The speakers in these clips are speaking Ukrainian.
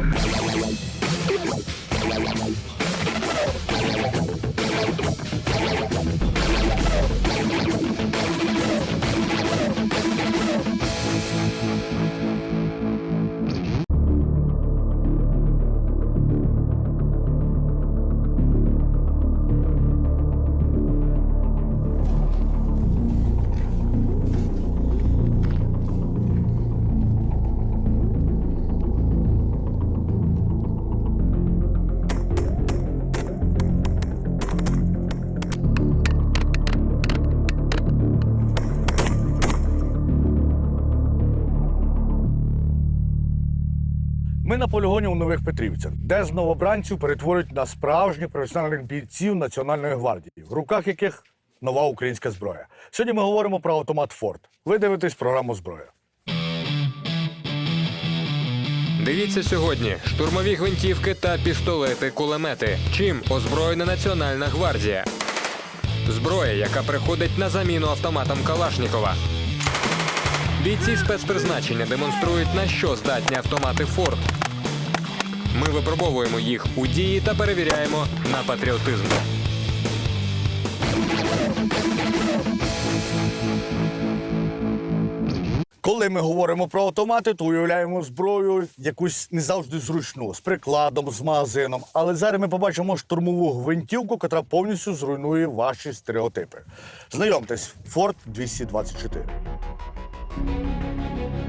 Yeah. Ми на полігоні у Нових Петрівцях, де з новобранців перетворюють на справжніх професіональних бійців Національної гвардії, в руках яких нова українська зброя. Сьогодні ми говоримо про автомат Форд. Ви дивитесь програму зброя. Дивіться сьогодні: штурмові гвинтівки та пістолети, кулемети. Чим озброєна Національна гвардія? Зброя, яка приходить на заміну автоматам Калашнікова. Бійці спецпризначення демонструють, на що здатні автомати Форд. Ми випробовуємо їх у дії та перевіряємо на патріотизм. Коли ми говоримо про автомати, то уявляємо зброю якусь не завжди зручну, з прикладом, з магазином. Але зараз ми побачимо штурмову гвинтівку, яка повністю зруйнує ваші стереотипи. Знайомтесь, Форд 224.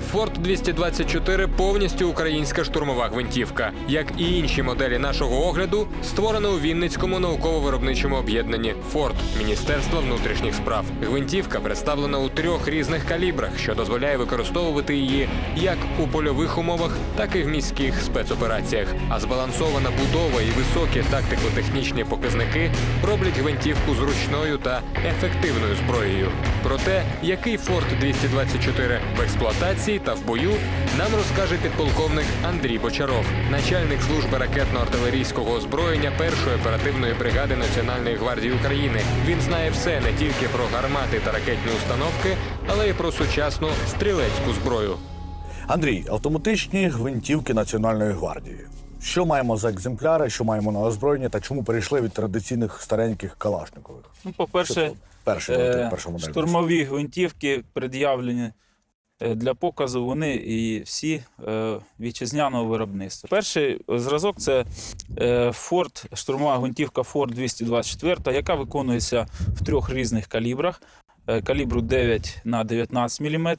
Форд 224 повністю українська штурмова гвинтівка. Як і інші моделі нашого огляду, створена у Вінницькому науково-виробничому об'єднанні Форд Міністерства внутрішніх справ. Гвинтівка представлена у трьох різних калібрах, що дозволяє використовувати її як у польових умовах, так і в міських спецопераціях. А збалансована будова і високі тактико-технічні показники роблять гвинтівку зручною та ефективною зброєю. Про те, який Форд 224 в експлуатації та в бою, нам розкаже підполковник Андрій Бочаров, начальник служби ракетно-артилерійського озброєння першої оперативної бригади Національної гвардії України. Він знає все не тільки про гармати та ракетні установки, але й про сучасну стрілецьку зброю. Андрій, автоматичні гвинтівки Національної гвардії. Що маємо за екземпляри, що маємо на озброєнні та чому перейшли від традиційних стареньких калашникових? Ну, по-перше, Перший, е, штурмові гвинтівки пред'явлені для показу, вони і всі е, вітчизняного виробництва. Перший зразок це е, Ford, штурмова гвинтівка Ford 224, яка виконується в трьох різних калібрах. Е, Калібру 9 на 19 мм,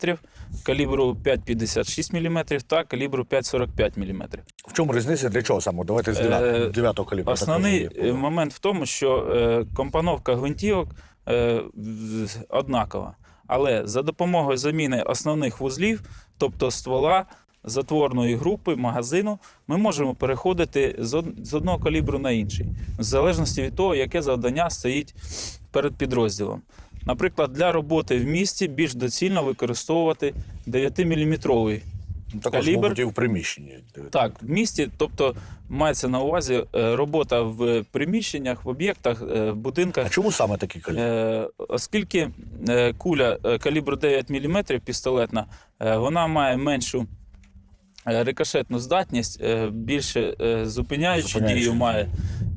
калібру 5,56 мм та калібру 5,45 мм. В чому різниця? Для чого саме? Давайте з Е, 9, 9 калібру. Основний е, момент в тому, що е, компоновка гвинтівок е, однакова. Але за допомогою заміни основних вузлів, тобто ствола, затворної групи, магазину, ми можемо переходити з одного калібру на інший, в залежності від того, яке завдання стоїть перед підрозділом. Наприклад, для роботи в місті більш доцільно використовувати 9-мм Також, калібр- мабуть, і в приміщенні. так, в місті, тобто мається на увазі е, робота в приміщеннях, в об'єктах, е, в А будинках. чому саме такі калібри? Е, Оскільки куля калібру 9 мм пістолетна, вона має меншу рикошетну здатність, більше зупиняючу дію має,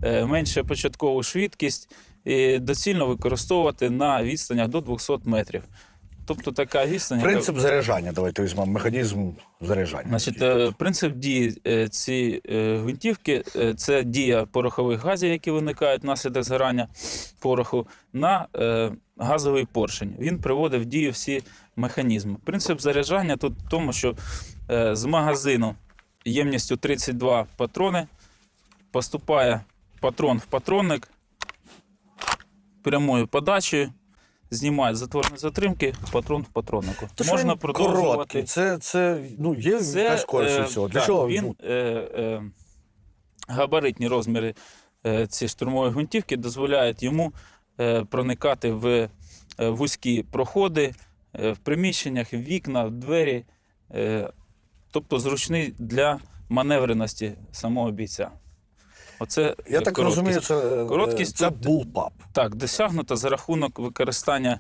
менше початкову швидкість і доцільно використовувати на відстанях до 200 метрів. Тобто така відстань. Принцип заряджання. Давайте візьмемо механізм заряджання. Значить, е, принцип дії е, цієї е, гвинтівки е, це дія порохових газів, які виникають внаслідок згорання пороху, на е, газовий поршень. Він приводить в дію всі механізми. Принцип заряджання тут в тому, що е, з магазину ємністю 32 патрони поступає патрон в патронник прямою подачею. Знімають затворні затримки, патрон в патроннику. То Можна він продовжувати. короткий. Це, це ну, є Це, якась користь е, від цього. Для так, чого? він е, е, габаритні розміри е, цієї штурмової гвинтівки дозволяють йому е, проникати в е, вузькі проходи, е, в приміщеннях, в вікна, в двері, е, тобто зручний для маневреності самого бійця. Оце я е, так розумію, це, е, Короткість це тут- булпап. Так, досягнуто за рахунок використання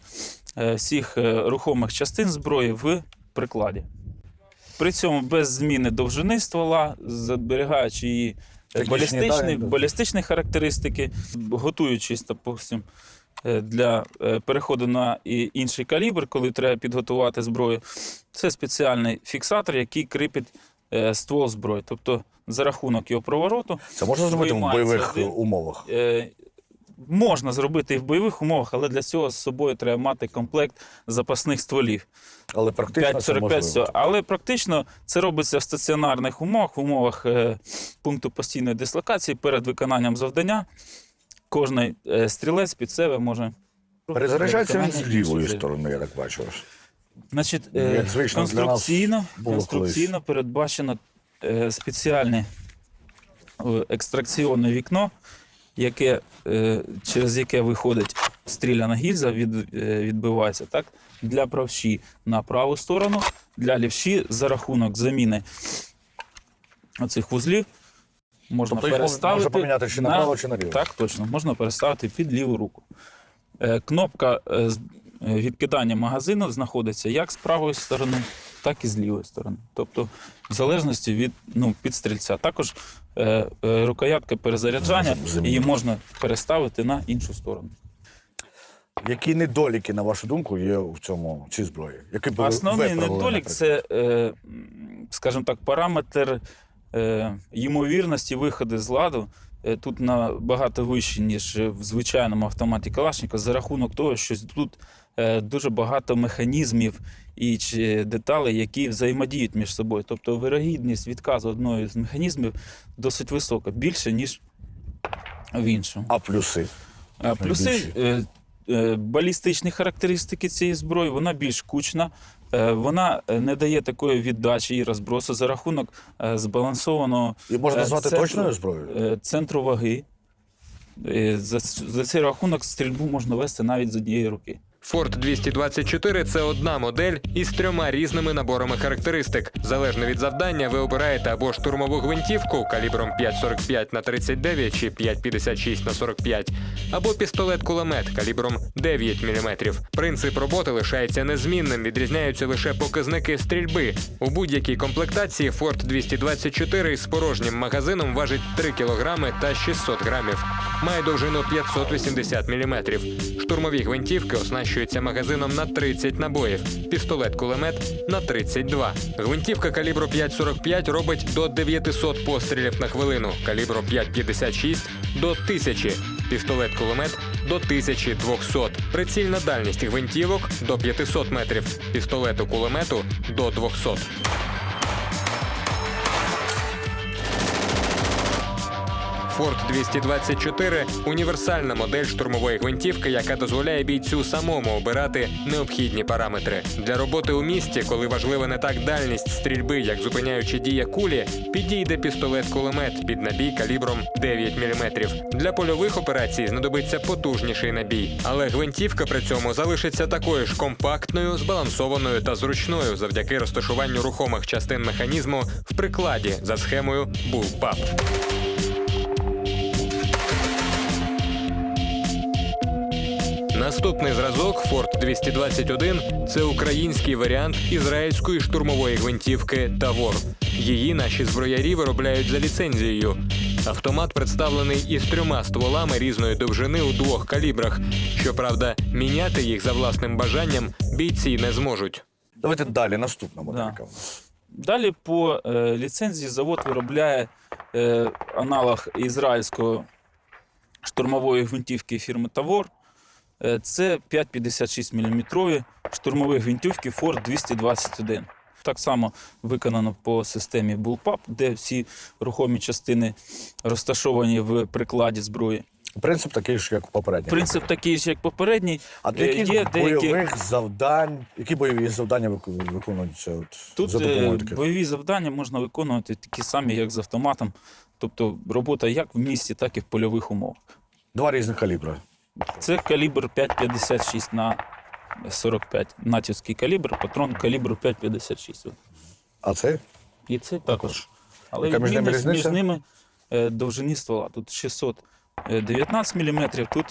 е, всіх е, рухомих частин зброї в прикладі. При цьому без зміни довжини ствола, зберігаючи її е, балістичні, балістичні характеристики, готуючись, допустим, е, для е, переходу на інший калібр, коли треба підготувати зброю. Це спеціальний фіксатор, який кріпить е, ствол зброї. Тобто за рахунок його провороту Це можна зробити в бойових один. умовах. Е, Можна зробити і в бойових умовах, але для цього з собою треба мати комплект запасних стволів. Але практично це 5,45 можливо. Але практично це робиться в стаціонарних умовах, в умовах е, пункту постійної дислокації перед виконанням завдання. Кожний е, стрілець під себе може. Перезаряджається він з лівої сторони, я так бачу. Значить, е, Як звично для нас конструкційно, було конструкційно передбачено е, спеціальне е, екстракційне вікно, яке, через яке виходить стріляна гільза, від, відбивається так, для правші на праву сторону, для лівші за рахунок заміни оцих вузлів. Можна Тобто переставити можна поміняти чи направо, чи наліво. Так, точно, можна переставити під ліву руку. Кнопка е, е, відкидання магазину знаходиться як з правої сторони, так і з лівої сторони. Тобто, в залежності від ну, під стрільця. Також е, е, рукоятка перезаряджання, її можна переставити на іншу сторону. Які недоліки, на вашу думку, є в цьому в цій зброї? Які Основний виправили, недолік це, е, скажімо так, параметр е, ймовірності виходу з ладу. е, Тут набагато вищий, ніж в звичайному автоматі Калашникова, за рахунок того, що тут дуже багато механізмів і деталей, які взаємодіють між собою. Тобто вирогідність відказу одного з механізмів досить висока, більше, ніж в іншому. А плюси? А Плюси е, е, балістичні характеристики цієї зброї, вона більш кучна, е, вона е, не дає такої віддачі і розбросу за рахунок е, збалансованого І можна е, назвати центру- точною зброєю? е, центру ваги. Е, За, за цей рахунок стрільбу можна вести навіть з однієї руки. Форт 224 це одна модель із трьома різними наборами характеристик. Залежно від завдання, ви обираєте або штурмову гвинтівку калібром 5,45 на 39 чи 5,56 на 45, або пістолет-кулемет калібром 9 мм. Принцип роботи лишається незмінним, відрізняються лише показники стрільби. У будь-якій комплектації Форт 224 із порожнім магазином важить 3 кг та 600 грамів. Має довжину 580 мм. Штурмові гвинтівки оснащуються магазином на 30 набоїв, пістолет-кулемет на 32. Гвинтівка калібру 5,45 робить до 900 пострілів на хвилину, калібру 5,56 до 1000, пістолет-кулемет до 1200. Прицільна дальність гвинтівок до 500 метрів, пістолету-кулемету до 200. Форт 224 універсальна модель штурмової гвинтівки, яка дозволяє бійцю самому обирати необхідні параметри. Для роботи у місті, коли важлива не так дальність стрільби, як зупиняючи дія кулі, підійде пістолет-кулемет під набій калібром 9 мм. Для польових операцій знадобиться потужніший набій, але гвинтівка при цьому залишиться такою ж компактною, збалансованою та зручною завдяки розташуванню рухомих частин механізму в прикладі за схемою Bullpup. Наступний зразок Форт 221 це український варіант ізраїльської штурмової гвинтівки Тавор. Її наші зброярі виробляють за ліцензією. Автомат представлений із трьома стволами різної довжини у двох калібрах. Щоправда, міняти їх за власним бажанням бійці не зможуть. Давайте далі, наступна моделька. Да. Далі по е, ліцензії завод виробляє е, аналог ізраїльської штурмової гвинтівки фірми Тавор. Е, це 5,56 мм штурмові гвинтівки Ford 221. Так само виконано по системі Bullpup, де всі рухомі частини розташовані в прикладі зброї. Принцип такий ж, як попередній. Принцип такий ж, як попередній. А для Е, яких є деякі... бойових завдань, які бойові завдання виконуються от, Тут за е, таких? бойові завдання можна виконувати такі самі, як з автоматом. Тобто робота як в місті, так і в польових умовах. Два різних калібри. Це калібр 5,56 на 45. Натівський калібр, патрон калібру 5,56. А це? І це також. Але Яка між ними відмінність між ними е, довжині ствола. Тут 619 мм, тут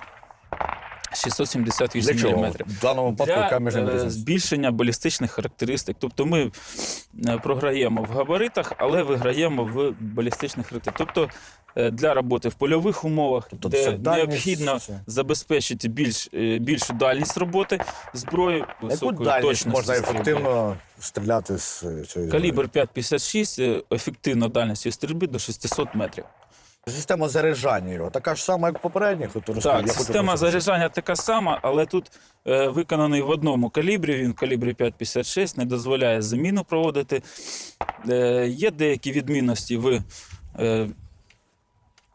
678 Для чого? мм. В даному випадку яка між е, різниця? збільшення балістичних характеристик. Тобто ми е, програємо в габаритах, але виграємо в балістичних характеристиках. Тобто е, для роботи в польових умовах, Тобто це де дальність, необхідно це- забезпечити більш, е, більшу дальність роботи зброї, Яку високої дальність точності можна стрільби. ефективно стріляти з е, цієї Калібр 5,56, е, ефективна дальність стрільби до 600 метрів. Система заряджання його така ж сама, як попередніх. Так, система заряджання така сама, але тут е, виконаний в одному калібрі. Він в калібрі 5,56, не дозволяє заміну проводити. Е, є деякі відмінності в, е,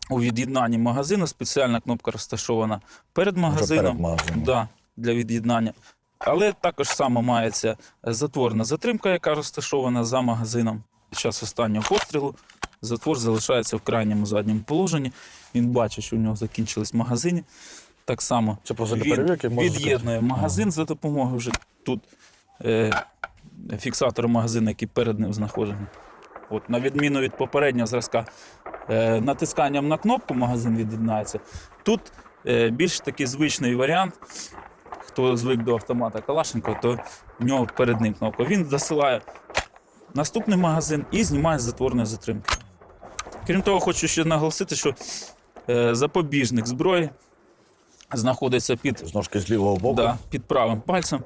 у від'єднанні магазину. Спеціальна кнопка розташована перед магазином. перед магазином. Да, для від'єднання. Але також само мається затворна затримка, яка розташована за магазином. Під час останнього пострілу затвор залишається в крайньому задньому положенні. Він бачить, що у нього закінчились магазини. Так само Це просто він перевірки від'єднує магазин за допомогою вже тут е, фіксатора магазину, який перед ним знаходиться. От, на відміну від попереднього зразка, е, натисканням на кнопку магазин від'єднається. Тут е, більш такий звичний варіант. Хто звик до автомата Калашенко, то в нього перед ним кнопка. Він засилає наступний магазин і знімає з затворної затримки. Крім того, хочу ще наголосити, що е, запобіжник зброї знаходиться під З ножки з лівого боку. Да, під правим пальцем,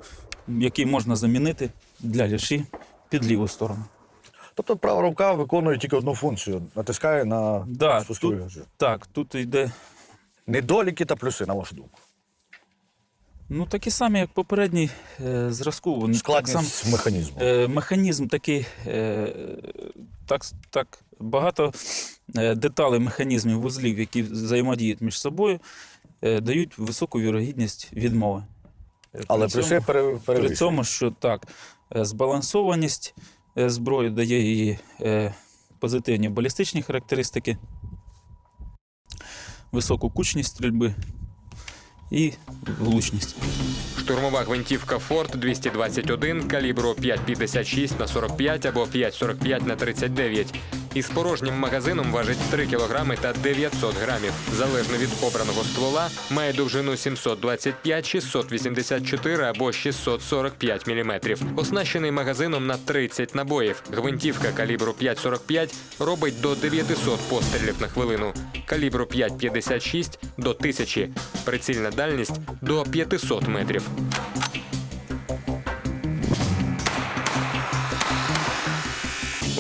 який можна замінити для лівші під ліву сторону. Тобто права рука виконує тільки одну функцію. Натискає на Да, спусковий тут-. Так, тут йде Недоліки та плюси, на вашу думку. Ну, такі самі, як попередній е, зразку. Вони так Складність механізму. е, механізм такий, е, так, так багато е, деталей механізмів вузлів, які взаємодіють між собою, е, дають високу вірогідність відмови. Е, Але при цьому- плюси пере, При цьому, що так, е, збалансованість е, зброї дає її е, позитивні балістичні характеристики, високу кучність стрільби і влучність. Штурмова гвинтівка Форт 221 калібру 5,56 на 45 або 5,45 на 39. Із порожнім магазином важить 3 кг та 900 грамів. Залежно від обраного ствола, має довжину 725, 684 або 645 мм. Оснащений магазином на 30 набоїв. Гвинтівка калібру 5,45 робить до 900 пострілів на хвилину. Калібру 5,56 до 1000. Прицільна дальність до 500 метрів.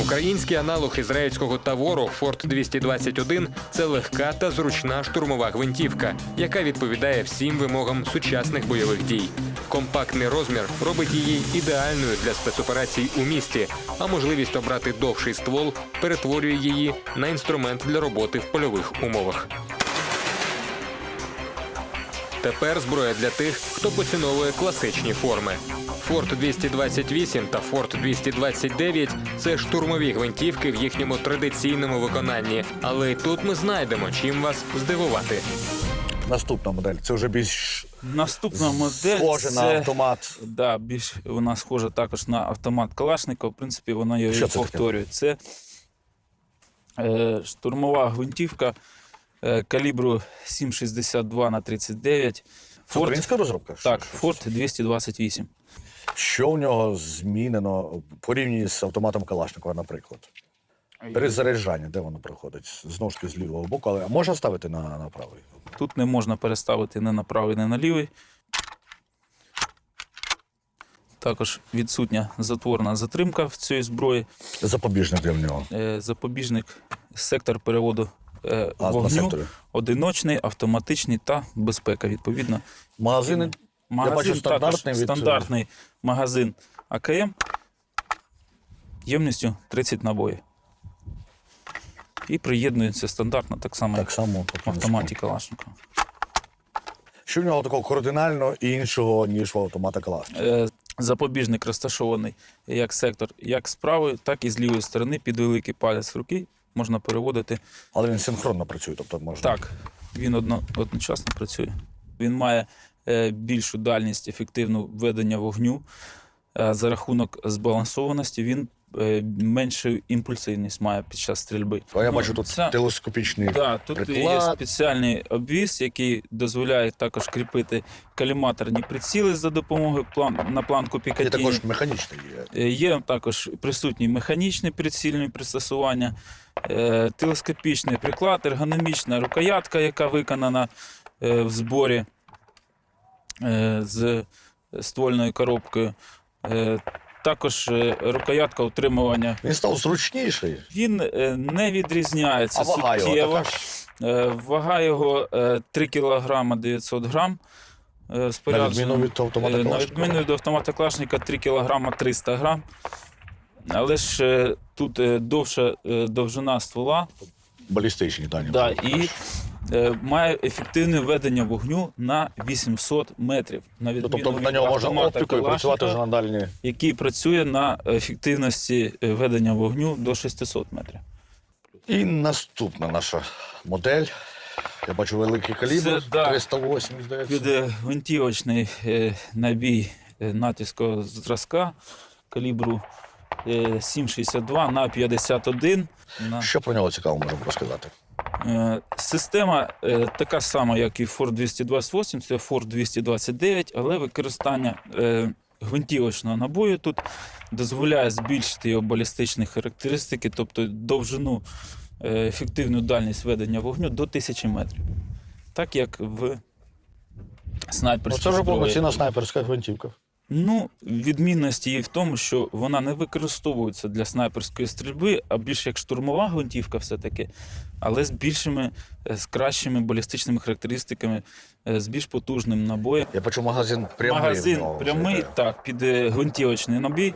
Український аналог ізраїльського тавору Форт 221 це легка та зручна штурмова гвинтівка, яка відповідає всім вимогам сучасних бойових дій. Компактний розмір робить її ідеальною для спецоперацій у місті, а можливість обрати довший ствол перетворює її на інструмент для роботи в польових умовах. Тепер зброя для тих, хто поціновує класичні форми. Форт 228 та Форт 229 – це штурмові гвинтівки в їхньому традиційному виконанні. Але й тут ми знайдемо, чим вас здивувати. Наступна модель. Це вже більш Наступна модель схоже це, на автомат. Да, більш вона схожа також на автомат Калашникова. В принципі, вона його Що і це повторює. Це е, штурмова гвинтівка е, калібру 7,62 на 39. Це Форт, українська розробка? так, Форт 228. Що в нього змінено порівняно з автоматом Калашникова, наприклад? Перезаряджання, де воно проходить? З ножки з лівого боку, але можна ставити на, на правий? Тут не можна переставити не на правий, не на лівий. Також відсутня затворна затримка в цій зброї. Запобіжник для нього. Е, Запобіжник, сектор переводу е, А, вогню, одиночний, автоматичний та безпека. Відповідно, Магазини магазин бачу, стандартний також від- стандартний магазин АКМ ємністю 30 набоїв. І приєднується стандартно так само, так як само в автоматі Калашникова. Що в нього такого кардинально іншого, ніж в автомата Калашникова? Е, Запобіжник розташований як сектор, як з правої, так і з лівої сторони під великий палець руки можна переводити. Але він синхронно працює, тобто можна. Так, він одно, одночасно працює. Він має е, більшу дальність ефективну ведення вогню. Е, за рахунок збалансованості він е, меншу імпульсивність має під час стрільби. А я Ну, бачу тут це- телескопічний. Да, тут є спеціальний обвіз, який дозволяє також кріпити каліматорні приціли за допомогою план, на планку Пікатіні. також механічний є. Е, Є також присутні механічні прицільні пристосування, е, телескопічний приклад, ергономічна рукоятка, яка виконана е, в зборі е, з ствольною коробкою. Е, Також е, рукоятка утримування. Він став зручніший. Він е, не відрізняється А вага його така. Е, Вага його е, 3 кг 900 грам. е, На відміну від автомата Е, На відміну від автомата Клашника 3 кг 300 грам. Але ж е, тут е, довша е, довжина ствола Балістичні дані. да, і е, має ефективне ведення вогню на 800 метрів. На відміну тобто на нього можна оптикою працювати вже на дальні. який працює на ефективності е, ведення вогню до 600 метрів. І наступна наша модель. Я бачу великий калібр, Це, да. 308, здається. Під е, гвинтівочний е, набій е, натівського зразка калібру е, 7,62 на 51. На, Що про нього цікаво можемо розказати? Е, система е, така сама, як і Ford 228, це Ford 229, але використання е, гвинтівочного набою тут дозволяє збільшити його балістичні характеристики, тобто довжину, ефективну дальність ведення вогню до 1000 метрів. Так як в Ну, снайперській це вже зброї. повноцінна снайперська гвинтівка. Ну, відмінність її в тому, що вона не використовується для снайперської стрільби, а більш як штурмова гвинтівка все-таки, але з більшими, е, з кращими балістичними характеристиками, е, з більш потужним набоєм. Я почув магазин прямий. Магазин прямий, так, під е, гвинтівочний набій,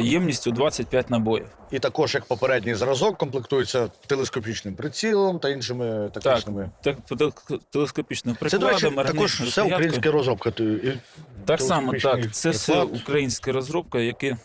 ємністю 25 набоїв. І також, як попередній зразок, комплектується телескопічним прицілом та іншими Так, тактичними. так, теле- телескопічним Це, до речі, також все українська розробка. Так само, так. Це все українська розробка, яка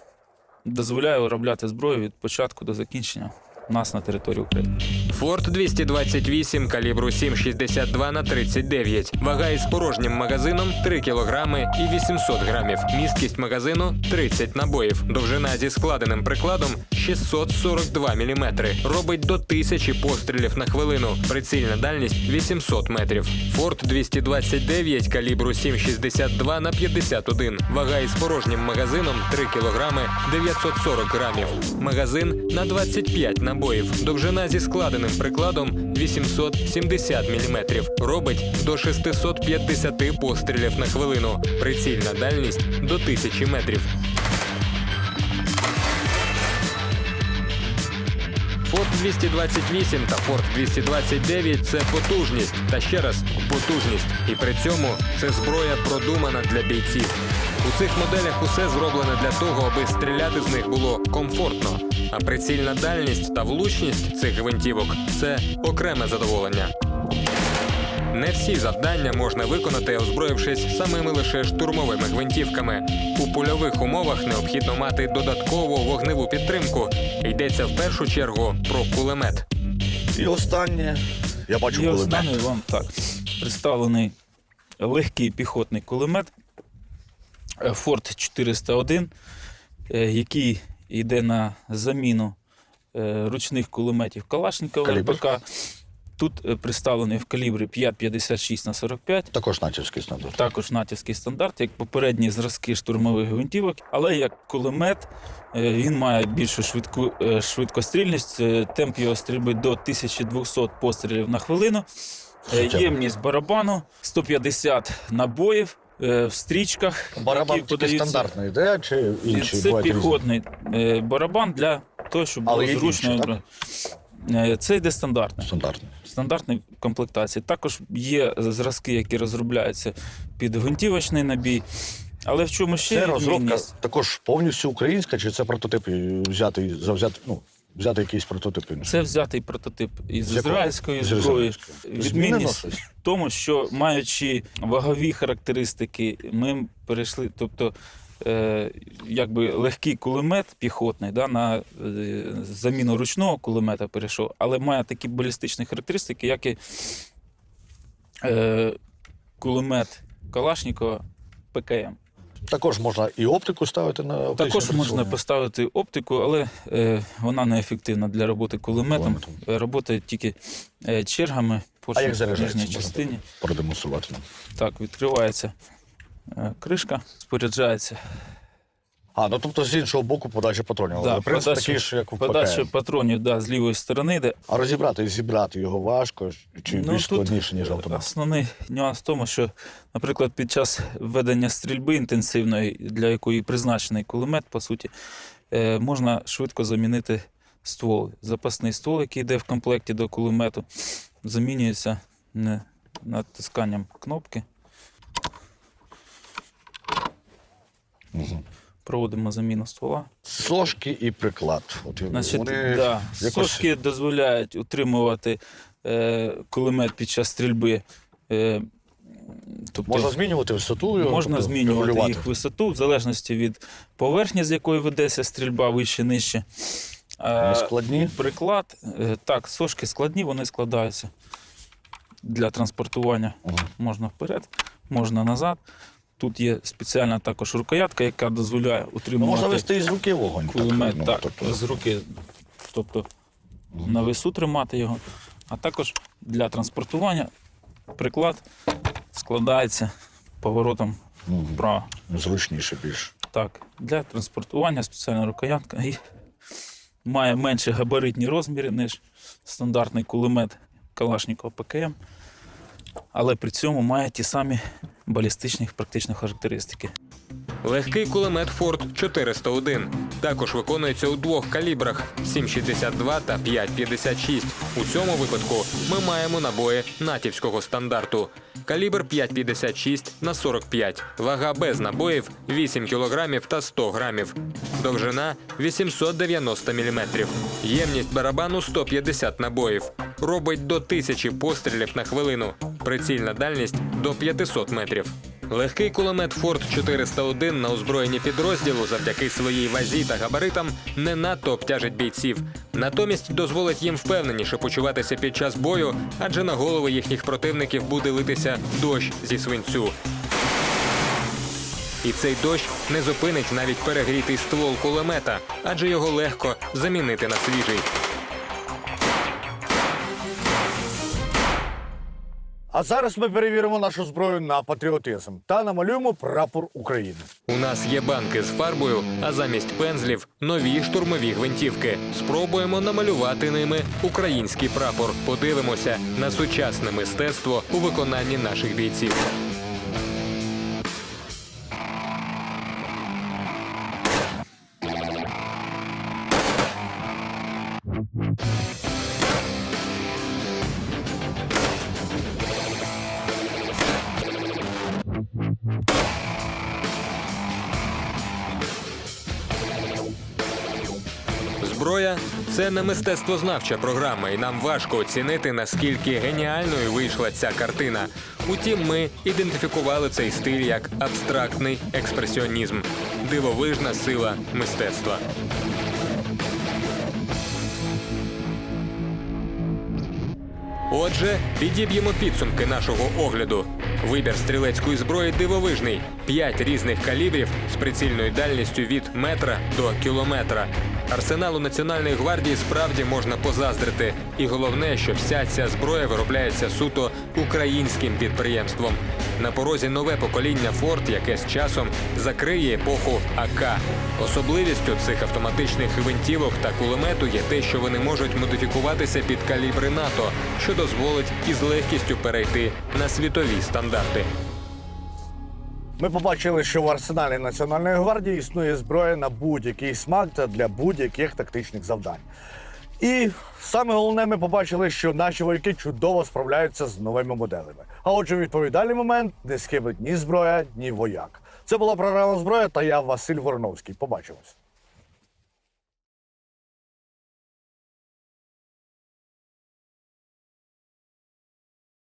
дозволяє виробляти зброю від початку до закінчення нас на території України. Форт 228 калібру 7,62 на 39. Вага із порожнім магазином 3 кг і 800 грамів. Місткість магазину 30 набоїв. Довжина зі складеним прикладом 642 мм. Робить до 1000 пострілів на хвилину. Прицільна дальність 800 метрів. Форт 229 калібру 7,62 на 51. Вага із порожнім магазином 3 кг 940 грамів. Магазин на 25 набоїв. Довжина зі складеним прикладом 870 мм. Робить до 650 пострілів на хвилину. Прицільна дальність до 1000 метрів. Форт 228 та Форт 229 – це потужність та ще раз потужність. І при цьому це зброя продумана для бійців. У цих моделях усе зроблене для того, аби стріляти з них було комфортно. А прицільна дальність та влучність цих гвинтівок це окреме задоволення. Не всі завдання можна виконати, озброївшись самими лише штурмовими гвинтівками. У польових умовах необхідно мати додаткову вогневу підтримку. Йдеться в першу чергу про кулемет. І останнє. Я бачу І кулемет. останній вам так представлений легкий піхотний кулемет Ford 401, е, який йде на заміну е, ручних кулеметів Калашникова? РПК. Тут е, представлений в калібрі 5,56 на 45. Також натівський стандарт. Також натівський стандарт, як попередні зразки штурмових гвинтівок, але як кулемет він має більшу швидку швидкострільність, темп його стрільби до 1200 пострілів на хвилину. Ємність барабану 150 набоїв е, в стрічках. Барабан які тільки подаються. стандартний йде, чи інший? Це Бувають різні? піхотний е, барабан для того, щоб було Але є зручно. інші, так? Е, Це йде стандартний Стандартний. стандартної комплектації. Також є зразки, які розробляються під гвинтівочний набій. Але в чому ще Це розробка відмінність? також повністю українська, чи це прототип е, взятий, завзяти, ну, взяти якийсь прототип інший? Це взятий прототип із З якого? ізраїльської З зброї. ізраїльської. Відмінність в тому, що маючи вагові характеристики, ми перейшли, тобто. Е, якби легкий кулемет піхотний да, на е, заміну ручного кулемета перейшов, але має такі балістичні характеристики, як і е, кулемет Калашникова ПКМ. Також можна і оптику ставити на оптичне Також можна поставити оптику, але е, вона не ефективна для роботи кулеметом. Кулеметом. Е, Робота тільки е, чергами по А як нижній? Частині. продемонструвати нам. Так, відкривається е, кришка, споряджається. А, ну тобто з іншого боку подача патронів. Да, Але принцип подача- такий ж, як у Подача ПКМ. патронів да, з лівої сторони йде. А розібрати і зібрати його важко чи Ну, більш складніше, ніж автомат. Основний нюанс в тому, що, наприклад, під час ведення стрільби інтенсивної, для якої призначений кулемет, по суті, е, можна швидко замінити ствол. Запасний ствол, який йде в комплекті до кулемету, замінюється не натисканням кнопки. Проводимо заміну ствола. Сошки і приклад. От Значить, вони да, якось- сошки дозволяють утримувати е, кулемет під час стрільби. Е, тобто, Можна змінювати висоту, його, Можна тобто, змінювати регулювати. їх висоту в залежності від поверхні, з якої ведеться стрільба, вище, нижче. Вони складні. Приклад, е, так, сошки складні, вони складаються для транспортування. Мгм. Можна вперед, можна назад. Тут є спеціальна також рукоятка, яка дозволяє Ну, утримувати можна вести із руки вогонь. кулемет ну, так, тобто, з руки, тобто на весу тримати його. А також для транспортування приклад складається поворотом вправо. зручніше більш. Так, для транспортування спеціальна рукоятка і має менші габаритні розміри, ніж стандартний кулемет Калашникова ПКМ, але при цьому має ті самі балістичні практичні характеристики. Легкий кулемет Ford 401. Також виконується у двох калібрах 7,62 та 5,56. У цьому випадку ми маємо набої натівського стандарту. Калібр 5,56 на 45. Вага без набоїв 8 кг та 100 грамів. Довжина 890 мм. Ємність барабану 150 набоїв. Робить до 1000 пострілів на хвилину. Прицільна дальність до 500 метрів. Легкий кулемет Ford 401 на озброєнні підрозділу завдяки своїй вазі та габаритам не надто обтяжить бійців. Натомість дозволить їм впевненіше почуватися під час бою, адже на голови їхніх противників буде литися дощ зі свинцю. І цей дощ не зупинить навіть перегрітий ствол кулемета, адже його легко замінити на свіжий. А зараз ми перевіримо нашу зброю на патріотизм та намалюємо прапор України. У нас є банки з фарбою, а замість пензлів нові штурмові гвинтівки. Спробуємо намалювати ними український прапор. Подивимося на сучасне мистецтво у виконанні наших бійців. Зброя це не мистецтвознавча програма, і нам важко оцінити, наскільки геніальною вийшла ця картина. Утім, ми ідентифікували цей стиль як абстрактний експресіонізм, дивовижна сила мистецтва. Отже, підіб'ємо підсумки нашого огляду. Вибір стрілецької зброї дивовижний: п'ять різних калібрів з прицільною дальністю від метра до кілометра. Арсеналу Національної гвардії справді можна позаздрити. І головне, що вся ця зброя виробляється суто українським підприємством. На порозі нове покоління Форд, яке з часом закриє епоху АК. Особливістю цих автоматичних гвинтівок та кулемету є те, що вони можуть модифікуватися під калібри НАТО, що дозволить із легкістю перейти на світові стандарти. Ми побачили, що в арсеналі Національної гвардії існує зброя на будь-який смак та для будь-яких тактичних завдань. І саме головне, ми побачили, що наші вояки чудово справляються з новими моделями. А отже, відповідальний момент не схибить ні зброя, ні вояк. Це була програма зброя та я Василь Вороновський. Побачимось.